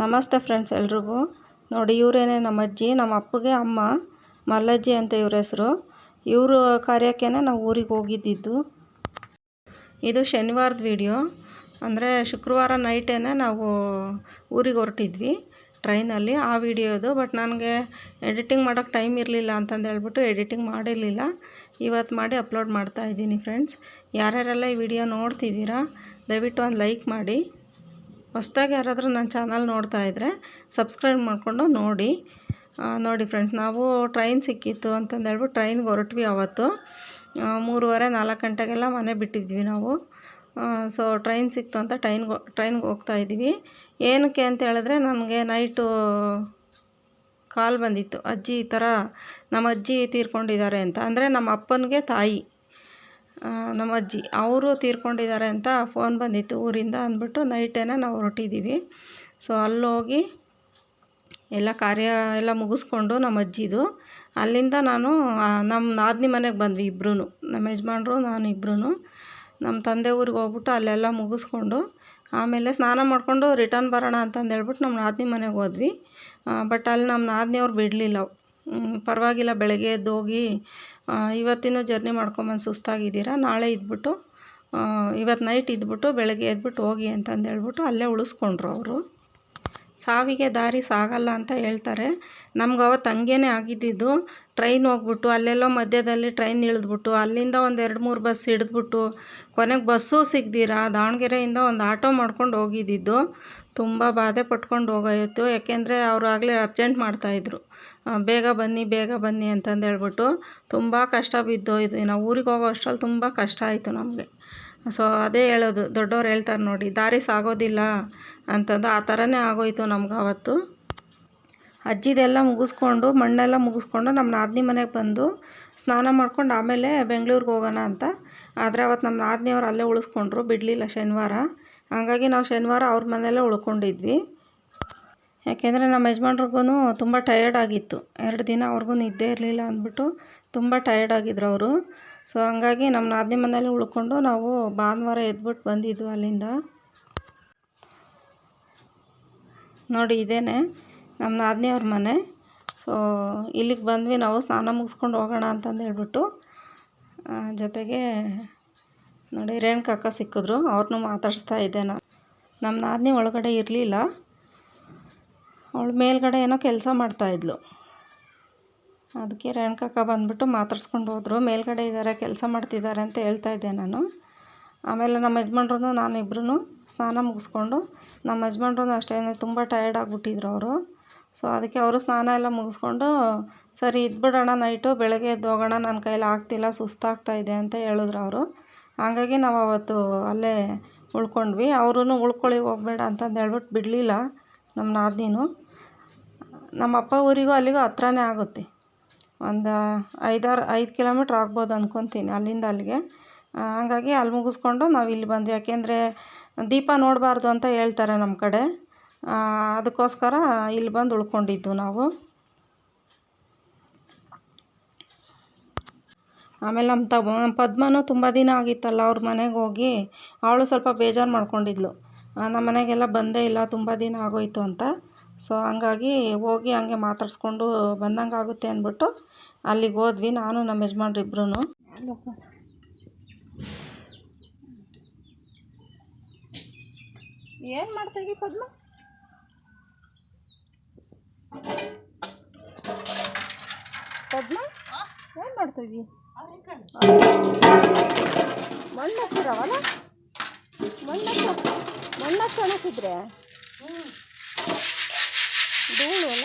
ನಮಸ್ತೆ ಫ್ರೆಂಡ್ಸ್ ಎಲ್ರಿಗೂ. ನೋಡಿ, ಇವರೇನೆ ನಮ್ಮ ಅಜ್ಜಿ, ನಮ್ಮ ಅಪ್ಪಗೆ ಅಮ್ಮ, ಮಲ್ಲಜ್ಜಿ ಅಂತ ಇವ್ರ ಹೆಸರು. ಇವರು ಕಾರ್ಯಕ್ಕೇನೆ ನಾವು ಊರಿಗೆ ಹೋಗಿದ್ದಿದ್ದು. ಇದು ಶನಿವಾರದ ವಿಡಿಯೋ. ಅಂದರೆ ಶುಕ್ರವಾರ ನೈಟೇನೆ ನಾವು ಊರಿಗೆ ಹೊರಟಿದ್ವಿ ಟ್ರೈನಲ್ಲಿ ಆ ವಿಡಿಯೋದು. ಬಟ್ ನನಗೆ ಎಡಿಟಿಂಗ್ ಮಾಡೋಕ್ಕೆ ಟೈಮ್ ಇರಲಿಲ್ಲ ಅಂತಂದು ಹೇಳ್ಬಿಟ್ಟು ಎಡಿಟಿಂಗ್ ಮಾಡಿರಲಿಲ್ಲ. ಇವತ್ತು ಮಾಡಿ ಅಪ್ಲೋಡ್ ಮಾಡ್ತಾ ಇದ್ದೀನಿ ಫ್ರೆಂಡ್ಸ್. ಯಾರ್ಯಾರೆಲ್ಲ ಈ ವಿಡಿಯೋ ನೋಡ್ತಿದ್ದೀರಾ, ದಯವಿಟ್ಟು ಒಂದು ಲೈಕ್ ಮಾಡಿ. ಹೊಸ್ದಾಗಿ ಯಾರಾದರೂ ನನ್ನ ಚಾನಲ್ ನೋಡ್ತಾ ಇದ್ದರೆ ಸಬ್ಸ್ಕ್ರೈಬ್ ಮಾಡಿಕೊಂಡು ನೋಡಿ. ನೋಡಿ ಫ್ರೆಂಡ್ಸ್, ನಾವು ಟ್ರೈನ್ ಸಿಕ್ಕಿತ್ತು ಅಂತಂದು ಹೇಳ್ಬಿಟ್ಟು ಟ್ರೈನ್ಗೆ ಹೊರಟ್ವಿ ಅವತ್ತು. ಮೂರುವರೆ, ನಾಲ್ಕು ಗಂಟೆಗೆಲ್ಲ ಮನೆ ಬಿಟ್ಟಿದ್ವಿ ನಾವು. ಸೊ ಟ್ರೈನ್ ಸಿಕ್ತು ಅಂತ ಟ್ರೈನ್ಗೆ ಟ್ರೈನ್ಗೆ ಹೋಗ್ತಾ ಇದ್ದೀವಿ. ಏನಕ್ಕೆ ಅಂತ ಹೇಳಿದ್ರೆ ನನಗೆ ನೈಟು ಕಾಲ್ ಬಂದಿತ್ತು. ಅಜ್ಜಿ ಈ ಥರ ನಮ್ಮ ಅಜ್ಜಿ ತೀರ್ಕೊಂಡಿದ್ದಾರೆ ಅಂತ. ಅಂದರೆ ನಮ್ಮ ಅಪ್ಪನಿಗೆ ತಾಯಿ. ನಮ್ಮ ಅಜ್ಜಿ, ಅವರು ತೀರ್ಕೊಂಡಿದ್ದಾರೆ ಅಂತ ಫೋನ್ ಬಂದಿತ್ತು ಊರಿಂದ ಅಂದ್ಬಿಟ್ಟು ನೈಟೇನ ನಾವು ಹೊರಟಿದ್ದೀವಿ ಸೊ ಅಲ್ಲೋಗಿ ಎಲ್ಲ ಕಾರ್ಯ ಎಲ್ಲ ಮುಗಿಸ್ಕೊಂಡು ನಮ್ಮ ಅಜ್ಜಿದು, ಅಲ್ಲಿಂದ ನಾನು ನಮ್ಮ ನಾದಿನಿ ಮನೆಗೆ ಬಂದ್ವಿ ಇಬ್ಬರೂ ನಮ್ಮ ಯಜಮಾನ್ರು, ನಾನು ಇಬ್ಬರೂ ನಮ್ಮ ತಂದೆ ಊರಿಗೆ ಹೋಗ್ಬಿಟ್ಟು ಅಲ್ಲೆಲ್ಲ ಮುಗಿಸ್ಕೊಂಡು, ಆಮೇಲೆ ಸ್ನಾನ ಮಾಡಿಕೊಂಡು ರಿಟರ್ನ್ ಬರೋಣ ಅಂತಂದು ಹೇಳ್ಬಿಟ್ಟು ನಮ್ಮ ನಾದಿನಿ ಮನೆಗೆ ಹೋದ್ವಿ. ಬಟ್ ಅಲ್ಲಿ ನಮ್ಮ ನಾದಿನಿಯವ್ರು ಬಿಡಲಿಲ್ಲ. ಪರವಾಗಿಲ್ಲ, ಬೆಳಗ್ಗೆ ಎದ್ದೋಗಿ ಇವತ್ತಿನೂ ಜರ್ನಿ ಮಾಡ್ಕೊಂಬಂದು ಸುಸ್ತಾಗಿದ್ದೀರಾ? ನಾಳೆ ಇದ್ಬಿಟ್ಟು ಇವತ್ತು ನೈಟ್ ಇದ್ಬಿಟ್ಟು, ಬೆಳಗ್ಗೆ ಎದ್ಬಿಟ್ಟು ಹೋಗಿ ಅಂತಂದು ಹೇಳ್ಬಿಟ್ಟು ಅಲ್ಲೇ ಉಳಿಸ್ಕೊಂಡ್ರು ಅವರು. ಸಾವಿಗೆ ದಾರಿ ಸಾಗಲ್ಲ ಅಂತ ಹೇಳ್ತಾರೆ. ನಮ್ಗೆ ಅವತ್ತು ಹಂಗೇನೆ ಆಗಿದ್ದಿದ್ದು. ಟ್ರೈನ್ ಹೋಗ್ಬಿಟ್ಟು, ಅಲ್ಲೆಲ್ಲೋ ಮಧ್ಯದಲ್ಲಿ ಟ್ರೈನ್ ಇಳಿದ್ಬಿಟ್ಟು, ಅಲ್ಲಿಂದ ಒಂದು ಎರಡು ಮೂರು ಬಸ್ ಹಿಡಿದ್ಬಿಟ್ಟು, ಕೊನೆಗೆ ಬಸ್ಸು ಸಿಗ್ದಿರಾ, ದಾವಣಗೆರೆಯಿಂದ ಒಂದು ಆಟೋ ಮಾಡ್ಕೊಂಡು ಹೋಗಿದ್ದಿದ್ದು, ತುಂಬ ಬಾಧೆ ಪಟ್ಕೊಂಡು ಹೋಗಾಯಿತು. ಯಾಕೆಂದರೆ ಅವರು ಆಗಲೇ ಅರ್ಜೆಂಟ್ ಮಾಡ್ತಾಯಿದ್ರು ಬೇಗ ಬನ್ನಿ ಬೇಗ ಬನ್ನಿ ಅಂತಂದು ಹೇಳ್ಬಿಟ್ಟು ತುಂಬ ಕಷ್ಟ ಬಿದ್ದೋಯ್ತು ನಾವು ಊರಿಗೆ ಹೋಗೋ ಅಷ್ಟರಲ್ಲಿ ತುಂಬ ಕಷ್ಟ ಆಯಿತು ನಮಗೆ. ಸೊ, ಅದೇ ಹೇಳೋದು, ದೊಡ್ಡವ್ರು ಹೇಳ್ತಾರೆ ನೋಡಿ, ದಾರಿ ಸಾಗೋದಿಲ್ಲ ಅಂತಂದು, ಆ ಥರನೇ ಆಗೋಯ್ತು ನಮ್ಗೆ ಅವತ್ತು. ಅಜ್ಜಿದೆಲ್ಲ ಮುಗಿಸ್ಕೊಂಡು, ಮಣ್ಣೆಲ್ಲ ಮುಗಿಸ್ಕೊಂಡು ನಮ್ಮ ನಾದಿನಿ ಮನೆಗೆ ಬಂದು ಸ್ನಾನ ಮಾಡ್ಕೊಂಡು ಆಮೇಲೆ ಬೆಂಗ್ಳೂರಿಗೆ ಹೋಗೋಣ ಅಂತ. ಆದರೆ ಅವತ್ತು ನಮ್ಮ ನಾದಿನಿಯವ್ರು ಅಲ್ಲೇ ಉಳಿಸ್ಕೊಂಡ್ರು, ಬಿಡಲಿಲ್ಲ ಶನಿವಾರ. ಹಾಗಾಗಿ ನಾವು ಶನಿವಾರ ಅವ್ರ ಮನೆಯಲ್ಲೇ ಉಳ್ಕೊಂಡಿದ್ವಿ. ಯಾಕೆಂದರೆ ನಮ್ಮ ಯಜಮಾನ್ರಿಗೂ ತುಂಬ ಟಯರ್ಡ್ ಆಗಿತ್ತು. ಎರಡು ದಿನ ಅವ್ರಿಗೂ ನಿದ್ದೆ ಇರಲಿಲ್ಲ ಅಂದ್ಬಿಟ್ಟು ತುಂಬ ಟಯರ್ಡ್ ಆಗಿದ್ರು ಅವರು. ಸೊ ಹಂಗಾಗಿ ನಮ್ಮ ನಾದಿನಿ ಮನೆಯಲ್ಲೇ ಉಳ್ಕೊಂಡು ನಾವು ಭಾನುವಾರ ಎದ್ಬಿಟ್ಟು ಬಂದಿದ್ವು ಅಲ್ಲಿಂದ. ನೋಡಿ, ಇದೇನೆ. ನಮ್ಮ ನಾದಿನಿಯವ್ರ ಮನೆ. ಸೊ ಇಲ್ಲಿಗೆ ಬಂದ್ವಿ ನಾವು, ಸ್ನಾನ ಮುಗಿಸ್ಕೊಂಡು ಹೋಗೋಣ ಅಂತಂದು ಹೇಳ್ಬಿಟ್ಟು ಜೊತೆಗೆ ನೋಡಿ ರೇಣುಕಾಕ ಸಿಕ್ಕಿದ್ರು. ಅವ್ರನ್ನೂ ಮಾತಾಡಿಸ್ತಾ ಇದ್ದೆ ನಾನು. ನಮ್ಮ ನಾದಿನಿ ಒಳಗಡೆ ಇರಲಿಲ್ಲ. ಅವಳು ಮೇಲ್ಗಡೆ ಏನೋ ಕೆಲಸ ಮಾಡ್ತಾಯಿದ್ಲು ಅದಕ್ಕೆ ರೇಣುಕಕ್ಕ ಬಂದುಬಿಟ್ಟು ಮಾತಾಡ್ಸ್ಕೊಂಡು ಹೋದರು. ಮೇಲ್ಗಡೆ ಇದ್ದಾರೆ ಕೆಲಸ ಮಾಡ್ತಿದ್ದಾರೆ ಅಂತ ಹೇಳ್ತಾ ಇದ್ದೆ ನಾನು. ಆಮೇಲೆ ನಮ್ಮ ಯಜಮಾನ್ರು ನಾನು ಇಬ್ಬರೂ ಸ್ನಾನ ಮುಗಿಸ್ಕೊಂಡು, ನಮ್ಮ ಯಜಮಾನ್ರು ಅಷ್ಟೇ ತುಂಬ ಟಯರ್ಡ್ ಆಗಿಬಿಟ್ಟಿದ್ರು ಅವರು. ಸೊ ಅದಕ್ಕೆ ಅವರು ಸ್ನಾನ ಎಲ್ಲ ಮುಗಿಸ್ಕೊಂಡು, ಸರಿ ಇದ್ಬಿಡೋಣ ನೈಟು ಬೆಳಗ್ಗೆ ಎದ್ದು ಹೋಗೋಣ ನನ್ನ ಕೈಲಿ ಆಗ್ತಿಲ್ಲ, ಸುಸ್ತಾಗ್ತಾ ಇದೆ, ಅಂತ ಹೇಳಿದ್ರು ಅವರು. ಹಾಗಾಗಿ ನಾವು ಅವತ್ತು ಅಲ್ಲೇ ಉಳ್ಕೊಂಡ್ವಿ. ಅವರೂ ಉಳ್ಕೊಳ್ಳಿ, ಹೋಗಬೇಡ, ಅಂತಂದು ಹೇಳ್ಬಿಟ್ಟು ಬಿಡಲಿಲ್ಲ ನಮ್ಮ ನಾದಿನೂ. ನಮ್ಮ ಅಪ್ಪ ಊರಿಗೂ ಅಲ್ಲಿಗೂ ಹತ್ರನೇ ಆಗುತ್ತೆ. ಒಂದು, ಐದಾರು, ಐದು ಕಿಲೋಮೀಟ್ರ್ ಆಗ್ಬೋದು ಅಂದ್ಕೊತೀನಿ ಅಲ್ಲಿಂದ ಅಲ್ಲಿಗೆ. ಹಾಗಾಗಿ ಅಲ್ಲಿ ಮುಗಿಸ್ಕೊಂಡು ನಾವು ಇಲ್ಲಿ ಬಂದ್ವಿ. ಯಾಕೆಂದರೆ ದೀಪ ನೋಡಬಾರ್ದು ಅಂತ ಹೇಳ್ತಾರೆ ನಮ್ಮ ಕಡೆ. ಅದಕ್ಕೋಸ್ಕರ ಇಲ್ಲಿ ಬಂದು ಉಳ್ಕೊಂಡಿದ್ದು ನಾವು. ಆಮೇಲೆ ನಮ್ಮ ತಮ್ಮ ಪದ್ಮನೂ ತುಂಬ ದಿನ ಆಗಿತ್ತಲ್ಲ ಅವ್ರ ಮನೆಗೆ ಹೋಗಿ, ಅವಳು ಸ್ವಲ್ಪ ಬೇಜಾರು ಮಾಡ್ಕೊಂಡಿದ್ಲು. ನಮ್ಮ ಮನೆಗೆಲ್ಲ ಬಂದೇ ಇಲ್ಲ, ತುಂಬ ದಿನ ಆಗೋಯ್ತು ಅಂತ. ಸೊ ಹಂಗಾಗಿ ಹೋಗಿ ಹಂಗೆ ಮಾತಾಡಿಸ್ಕೊಂಡು ಬಂದಂಗೆ ಆಗುತ್ತೆ ಅಂದ್ಬಿಟ್ಟು ಅಲ್ಲಿಗೆ ಹೋದ್ವಿ, ನಾನು ನಮ್ಮ ಯಜಮಾನ್ರು ಇಬ್ಬರೂ ಏನು ಮಾಡ್ತಾಯಿದ್ದಿ ಪದ್ಮ? ಪದ್ಮ ಏನು ಮಾಡ್ತಾಯಿದ್ದಿ ಮಣ್ಣು ಹಚ್ಚಿರವಲ್ಲ? ಮಣ್ಣು ಹಚ್ಚ ಮಣ್ಣು ಹಚ್ಚೋಣಕ್ಕಿದ್ರೆ ಧೂಳು ಅಲ್ಲ?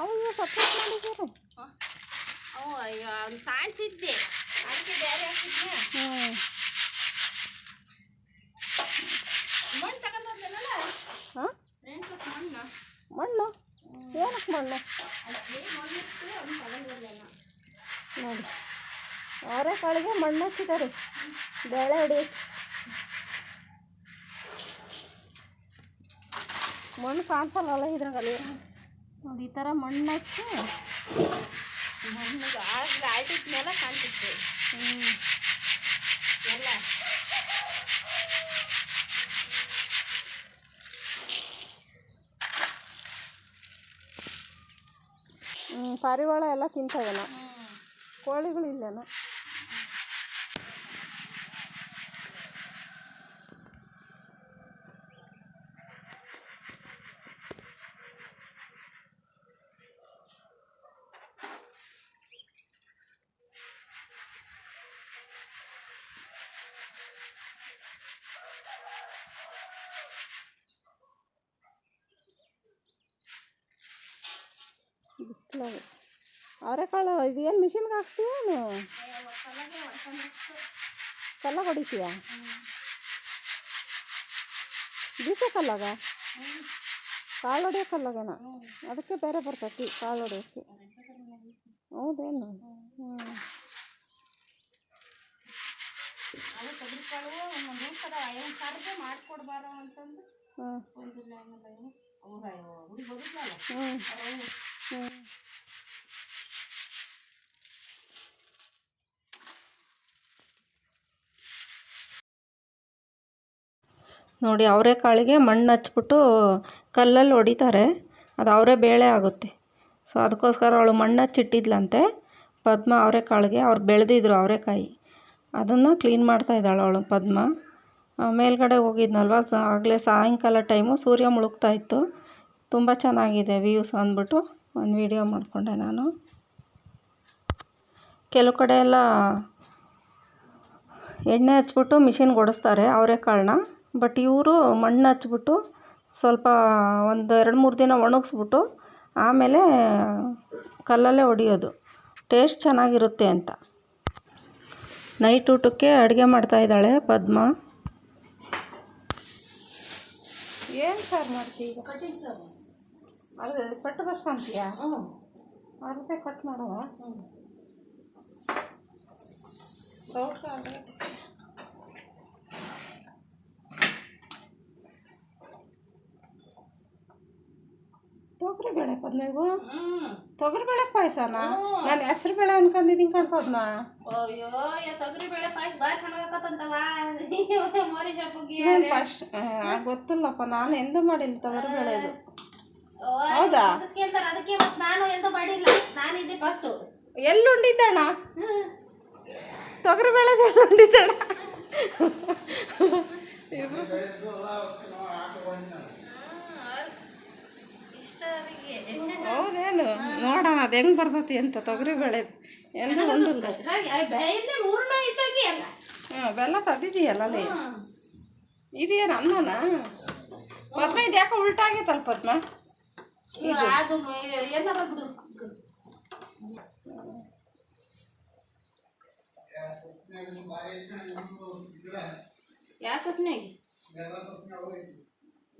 ಅವು ಸಪ್ರೇಟ್ ಮಾಡಿದ್ದಾರೆ. ಸಾಣಿಸಿದ್ದೆ ಅದಕ್ಕೆ ಬೇರೆ ಹಾಕಿದ್ದೆ. ಹ್ಞೂ ಮಣ್ಣು ತಗೊಂಡ್ಬಂದಲ್ಲ ಹಾಂ? ಮಣ್ಣು? ಏನಕ್ಕೆ ಮಣ್ಣು ನೋಡಿ ಅವರೆಕಾಳಿಗೆ ಮಣ್ಣು ಹಚ್ಚಿದ್ದಾರೆ ಬೇಳೆ ಹೊಡಿಯಕ್ಕೆ ಮಣ್ಣು ಕಾಣಿಸಲ್ಲ ಇದ್ರಾಗಲ್ಲಿ ನೋಡಿ ಈ ಥರ ಮಣ್ಣು ಹಚ್ಚಿ ಮಣ್ಣು ಆಯ್ತಿದ ಮೇಲೆ ಕಾಣ್ತಿತ್ತು ಹ್ಞೂ ಎಲ್ಲ ಪಾರಿವಾಳ ಎಲ್ಲ ತಿಂತಾವೇನೋ ಕೋಳಿಗಳು ಇಲ್ಲೇನೋ. ಬಿಸಿಲಾಗ ಅವರೆಕಾಳು ಇದು ಏನು ಮಿಷಿನ್ಗೆ ಹಾಕ್ತೀವೇನು ಕಲ್ಲಾಗ ಹೊಡಿತೀಯ? ಬೀಸೆ ಕಲ್ಲಾಗ ಕಾಳು ಹೊಡಿಯೋ ಕಲ್ಲಾಗೇನ ಅದಕ್ಕೆ ಬೇರೆ ಬರ್ತೈತಿ ಕಾಳು ಹೊಡಿಯೋಕ್ಕೆ. ಹೌದೇನು? ಹ್ಞೂ ಅದು ಅವ್ರು ಹ್ಞೂ ನೋಡಿ ಅವರೆಕಾಳಿಗೆ ಮಣ್ಣು ಹಚ್ಬಿಟ್ಟು ಕಲ್ಲಲ್ಲಿ ಹೊಡಿತಾರೆ. ಅದು ಅವರೇ ಬೇಳೆ ಆಗುತ್ತೆ. ಸೊ, ಅದಕ್ಕೋಸ್ಕರ ಅವಳು ಮಣ್ಣು ಹಚ್ಚಿಟ್ಟಿದ್ಲಂತೆ ಪದ್ಮ ಅವರೆಕಾಳಿಗೆ ಅವ್ರು ಬೆಳೆದಿದ್ರು ಅವರೆಕಾಯಿ ಅದನ್ನು ಕ್ಲೀನ್ ಮಾಡ್ತಾ ಇದ್ದಾಳೆ ಅವಳು ಪದ್ಮ. ಮೇಲ್ಗಡೆ ಹೋಗಿದ್ನಲ್ವ? ಆಗಲೇ ಸಾಯಂಕಾಲ ಟೈಮು, ಸೂರ್ಯ ಮುಳುಗ್ತಾ ಇತ್ತು. ತುಂಬ ಚೆನ್ನಾಗಿದೆ ವ್ಯೂಸ್ ಅಂದ್ಬಿಟ್ಟು. ಒಂದು ವಿಡಿಯೋ ಮಾಡಿಕೊಂಡೆ ನಾನು. ಕೆಲವು ಕಡೆ ಎಲ್ಲ ಎಣ್ಣೆ ಹಚ್ಬಿಟ್ಟು ಮಿಷಿನ್ಗೆ ಅವರೇ ಅವರೆಕಾಳನ್ನ ಬಟ್ ಇವರು ಮಣ್ಣು ಹಚ್ಬಿಟ್ಟು ಸ್ವಲ್ಪ ಒಂದು ಎರಡು ಮೂರು ದಿನ ಒಣಗಿಸ್ಬಿಟ್ಟು ಆಮೇಲೆ ಕಲ್ಲಲ್ಲೇ ಹೊಡಿಯೋದು ಟೇಸ್ಟ್ ಚೆನ್ನಾಗಿರುತ್ತೆ ಅಂತ. ನೈಟ್ ಊಟಕ್ಕೆ ಅಡುಗೆ ಮಾಡ್ತಾಯಿದ್ದಾಳೆ ಪದ್ಮ. ಏನು ಸರ್ ಮಾಡ್ತೀವಿ ಅದು ಕಟ್ಟು ಬಸ್ಕೊಂತೀಯ? ಹ್ಞೂ. ಅರ್ಧೆ ಕಟ್ ಮಾಡುವ? ಸೌಟ್ ತೊಗರಿ ಬೇಳೆ ಪದ್ಮ ಇವು ಹ್ಞೂ ತೊಗರಿ ಬೇಳೆ ಪಾಯಸನಾ ನಾನು ಹೆಸರು ಬೇಳೆ ಅನ್ಕೊಂಡಿದ್ದೀನಿ ಕಣ್ ಪದ್ಮ ಅಯ್ಯೋ ಯಾ ತೊಗರಿ ಬೇಳೆ ಪಾಯಸ ಭಾಳ ಚೆನ್ನಾಗತ್ತಂತವ ಫಸ್ಟ್ ಗೊತ್ತಿಲ್ಲಪ್ಪ ನಾನು ಎಂದೂ ಮಾಡಿಲ್ಲ ತೊಗರಿ ಬೇಳೆದು ಹೌದಾ? ಅದಕ್ಕೆ ನಾನು ಎಂತ ಮಾಡಿಲ್ಲ. ನಾನಿದ್ದೆ ಫಸ್ಟ್ ಎಲ್ಲಿ ಉಂಡಿದ್ದಣ್ಣ ತೊಗರಿ ಬೆಳೆದ ಎಲ್ಲಿ ಅವರಿಗೆ ಹೌದೇನು? ನೋಡೋಣ ಅದು ಹೆಂಗ್ ಬರ್ತತಿ ಅಂತ ತೊಗರಿ ಬೇಳೆದು. ಎಂದು ಉಂಡು ಹಾಂ ಬೆಲ್ಲ ತದ್ದಿದೆಯಲ್ಲ ಅಲ್ಲಿ? ಇದೇನು ಅನ್ನನಾ? ಪದ್ಮ ಇದು ಯಾಕೆ ಉಲ್ಟಾಗೈತಲ್ಲ ಪದ್ಮ? ಅದು ಎಲ್ಲ ಬಿಡು. ಯಾವ ಸೊಪ್ನಾಗ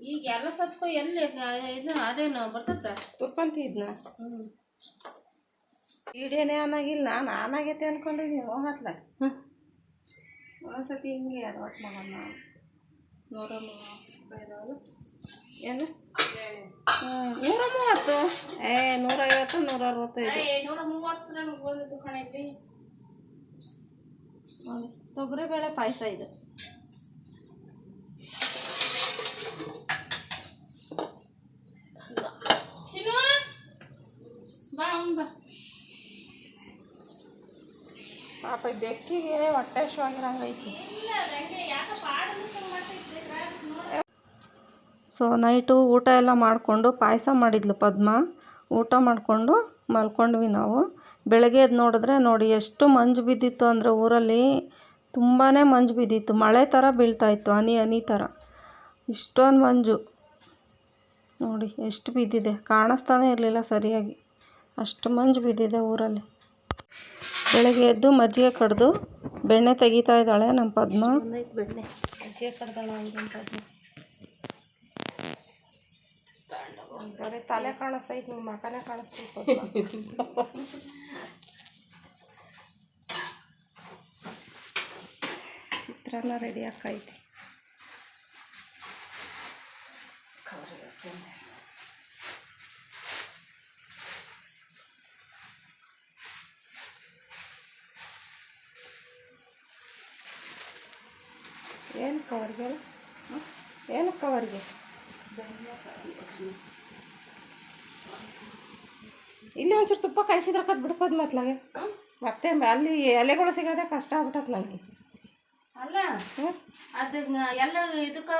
ಈಗ ಎಲ್ಲ ಸೊಪ್ಪು ಎಲ್ಲಿ ಇದು ಅದೇನು ಬರ್ತದ? ತುಪ್ಪಂತ ಇದನ್ನ ಇಡೇನೆ ಅನ್ನಾಗಿಲ್ಲ ನಾನು ಆನಾಗೈತೆ ಅನ್ಕೊಂಡಿದ್ದೀನಿ ಹೋಗತ್ಲಾಗ ಒಂದ್ಸತಿ ಹಿಂಗೆ ಅಲವಾಟ್ ಮಾಡೋಣ. ನೋಡೋಣ ಏನು? ನೂರ ಮೂವತ್ತು ಏ ನೂರೈವತ್ತು ನೂರ ಅರವತ್ತೈದು ನೂರ ಮೂವತ್ತು ನನಗೆ ಬಂದಿದ್ದು ಕಣೈತಿ ನೋಡಿ ತೊಗರಿಬೇಳೆ ಪಾಯಸ ಇದು. ಪಾಪ ಬೆಕ್ಕಿಗೆ ಹೊಟ್ಟೆ ಹಶ್ವಾಗಿರಂಗೈತಿ ಸೊ ನೈಟು ಊಟ ಎಲ್ಲ ಮಾಡಿಕೊಂಡು ಪಾಯಸ ಮಾಡಿದ್ಲು ಪದ್ಮ. ಊಟ ಮಾಡಿಕೊಂಡು ಮಲ್ಕೊಂಡ್ವಿ ನಾವು. ಬೆಳಗ್ಗೆ ಎದ್ದು ನೋಡಿದ್ರೆ ನೋಡಿ ಎಷ್ಟು ಮಂಜು ಬಿದ್ದಿತ್ತು ಅಂದರೆ ಊರಲ್ಲಿ ತುಂಬಾ ಮಂಜು ಬಿದ್ದಿತ್ತು. ಮಳೆ ಥರ ಬೀಳ್ತಾಯಿತ್ತು ಹನಿ ಹನಿ ಥರ. ಇಷ್ಟೊಂದು ಮಂಜು. ನೋಡಿ ಎಷ್ಟು ಬಿದ್ದಿದೆ. ಕಾಣಿಸ್ತಾನೆ ಇರಲಿಲ್ಲ ಸರಿಯಾಗಿ. ಅಷ್ಟು ಮಂಜು ಬಿದ್ದಿದೆ ಊರಲ್ಲಿ. ಬೆಳಗ್ಗೆ ಎದ್ದು ಮಜ್ಜಿಗೆ ಕಡ್ದು ಬೆಣ್ಣೆ ತೆಗಿತಾ ಇದ್ದಾಳೆ ನಮ್ಮ ಪದ್ಮ. ಬೆಣ್ಣೆ. ಮಜ್ಜಿಗೆ ಕಡ್ದಾಳೆ ಪದ್ಮ? ಬರೀ ತಲೆ ಕಾಣಿಸ್ತೈತಿ ನಿಮ್ಮ ಮಕನೇ ಕಾಣಿಸ್ತೈತಿ ಚಿತ್ರಾನ್ನ ರೆಡಿ ಆಕೈತಿ ಏನು ಕವರ್ಗೆ ಏನು ಕವರ್ಗೆ ಇಲ್ಲಿ ಒಂಚೂರು ತುಪ್ಪ ಕಾಯಿಸಿದ್ರೆ ಕತ್ ಬಿಡ್ಬೋದು ಮತ್ಲಾಗೆ ಮತ್ತೆ ಅಲ್ಲಿ ಎಲೆಗಳು ಸಿಗೋದೇ ಕಷ್ಟ ಆಗ್ಬಿಟ್ಟತ್ ನನಗೆ ಅಲ್ಲ ಅದ ಎಲ್ಲ ಇದಕ್ಕ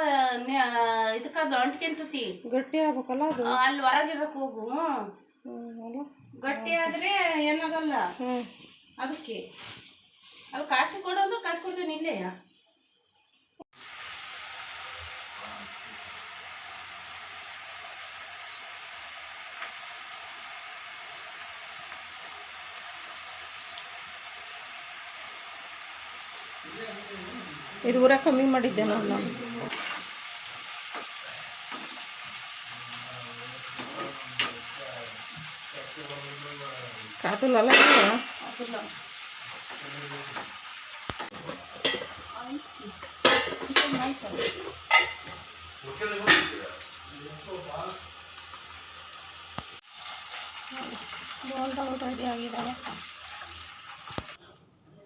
ಇದಕ್ಕ ಅಂಟ್ಕೊಂತತಿ ಗಟ್ಟಿ ಆಗ್ಬೇಕಲ್ಲ ಅದು. ಅಲ್ಲಿ ಹೊರಗಿಡಕ್ ಹೋಗು. ಗಟ್ಟಿ ಆದ್ರೆ ಏನಾಗಲ್ಲ. ಅದಕ್ಕೆ. ಅಲ್ಲಿ ಕಾಸು ಕೊಡೋದು ಕಾಸು ಕೊಡ್ತೀನಿ ಇಲ್ಲೇ. ಇದು ಊರ ಕಮ್ಮಿ ಮಾಡಿದ್ದೆ ನಾನು. ಕಾತಲ್ಲ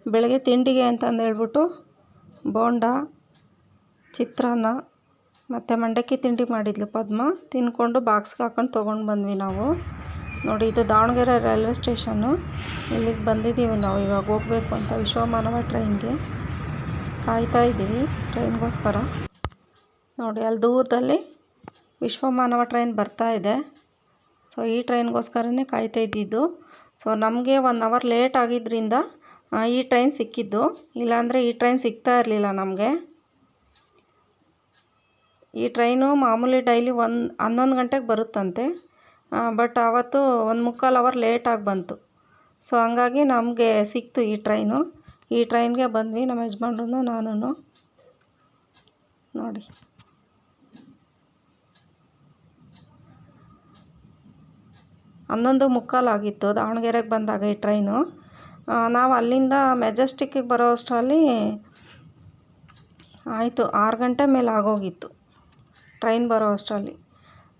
ಬೆಳಗ್ಗೆ ತಿಂಡಿಗೆ ಅಂತಂದು ಹೇಳ್ಬಿಟ್ಟು ಬೋಂಡ, ಚಿತ್ರಾನ್ನ, ಮತ್ತು ಮಂಡಕ್ಕಿ ತಿಂಡಿ ಮಾಡಿದ್ಲು ಪದ್ಮ. ತಿಂದ್ಕೊಂಡು ಬಾಕ್ಸ್ಗೆ ಹಾಕೊಂಡು ತೊಗೊಂಡು ಬಂದ್ವಿ ನಾವು. ನೋಡಿ, ಇದು ದಾವಣಗೆರೆ ರೈಲ್ವೆ ಸ್ಟೇಷನ್ನು. ಇಲ್ಲಿಗೆ ಬಂದಿದ್ದೀವಿ ನಾವು. ಇವಾಗ ಹೋಗ್ಬೇಕು ಅಂತ ವಿಶ್ವಮಾನವ ಟ್ರೈನ್ಗೆ ಕಾಯ್ತಾ ಇದ್ದೀವಿ ಟ್ರೈನ್ಗೋಸ್ಕರ. ನೋಡಿ, ಅಲ್ಲಿ ದೂರದಲ್ಲಿ ವಿಶ್ವಮಾನವ ಟ್ರೈನ್ ಬರ್ತಾ ಇದೆ. ಸೊ, ಈ ಟ್ರೈನ್ಗೋಸ್ಕರನೇ ಕಾಯ್ತಾ ಇದ್ದಿದ್ದು. ಸೊ, ನಮಗೆ ಒನ್ ಅವರ್ ಲೇಟ್ ಆಗಿದ್ದರಿಂದ ಈ ಟ್ರೈನ್ ಸಿಕ್ಕಿದ್ದು. ಇಲ್ಲಾಂದರೆ ಈ ಟ್ರೈನ್ ಸಿಗ್ತಾ ಇರಲಿಲ್ಲ ನಮಗೆ. ಈ ಟ್ರೈನು ಮಾಮೂಲಿ ಡೈಲಿ ಒಂದು, ಹನ್ನೊಂದು ಗಂಟೆಗೆ ಬರುತ್ತಂತೆ. ಬಟ್ ಆವತ್ತು ಒಂದು ಮುಕ್ಕಾಲು ಅವರ್ ಲೇಟಾಗಿ ಬಂತು. ಸೊ, ಹಂಗಾಗಿ ನಮಗೆ ಸಿಕ್ತು ಈ ಟ್ರೈನು. ಈ ಟ್ರೈನ್ಗೆ ಬಂದ್ವಿ, ನಮ್ಮ ಯಜಮಾನ್ರು ನಾನು ನೋಡಿ. ಹನ್ನೊಂದು ಮುಕ್ಕಾಲು ಆಗಿತ್ತು ದಾವಣಗೆರೆಗೆ ಬಂದಾಗ ಈ ಟ್ರೈನು. ನಾವು ಅಲ್ಲಿಂದ ಮೆಜೆಸ್ಟಿಕ್ಕಿಗೆ ಬರೋ ಅಷ್ಟರಲ್ಲಿ ಆಯಿತು, ಆರು ಗಂಟೆ ಮೇಲೆ ಆಗೋಗಿತ್ತು ಟ್ರೈನ್ ಬರೋ ಅಷ್ಟರಲ್ಲಿ.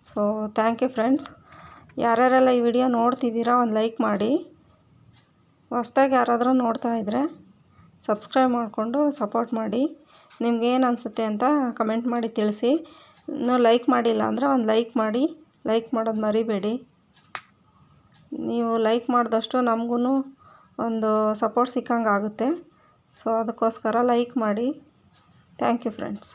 ಸೊ ಥ್ಯಾಂಕ್ ಯು ಫ್ರೆಂಡ್ಸ್ ಯಾರ್ಯಾರೆಲ್ಲ ಈ ವಿಡಿಯೋ ನೋಡ್ತಿದ್ದೀರಾ ಒಂದು ಲೈಕ್ ಮಾಡಿ. ಹೊಸ್ದಾಗಿ ಯಾರಾದರೂ ನೋಡ್ತಾ ಇದ್ದರೆ ಸಬ್ಸ್ಕ್ರೈಬ್ ಮಾಡಿಕೊಂಡು ಸಪೋರ್ಟ್ ಮಾಡಿ. ನಿಮ್ಗೇನು ಅನಿಸುತ್ತೆ ಅಂತ ಕಮೆಂಟ್ ಮಾಡಿ ತಿಳಿಸಿ. ಇನ್ನೂ ಲೈಕ್ ಮಾಡಿಲ್ಲ ಅಂದರೆ ಒಂದು ಲೈಕ್ ಮಾಡಿ. ಲೈಕ್ ಮಾಡೋದು ಮರಿಬೇಡಿ. ನೀವು ಲೈಕ್ ಮಾಡಿದಷ್ಟು ನಮಗೂ ಒಂದು ಸಪೋರ್ಟ್ ಸಿಕ್ಕಂಗೆ ಆಗುತ್ತೆ ಸೊ ಅದಕ್ಕೋಸ್ಕರ ಲೈಕ್ ಮಾಡಿ. Thank you friends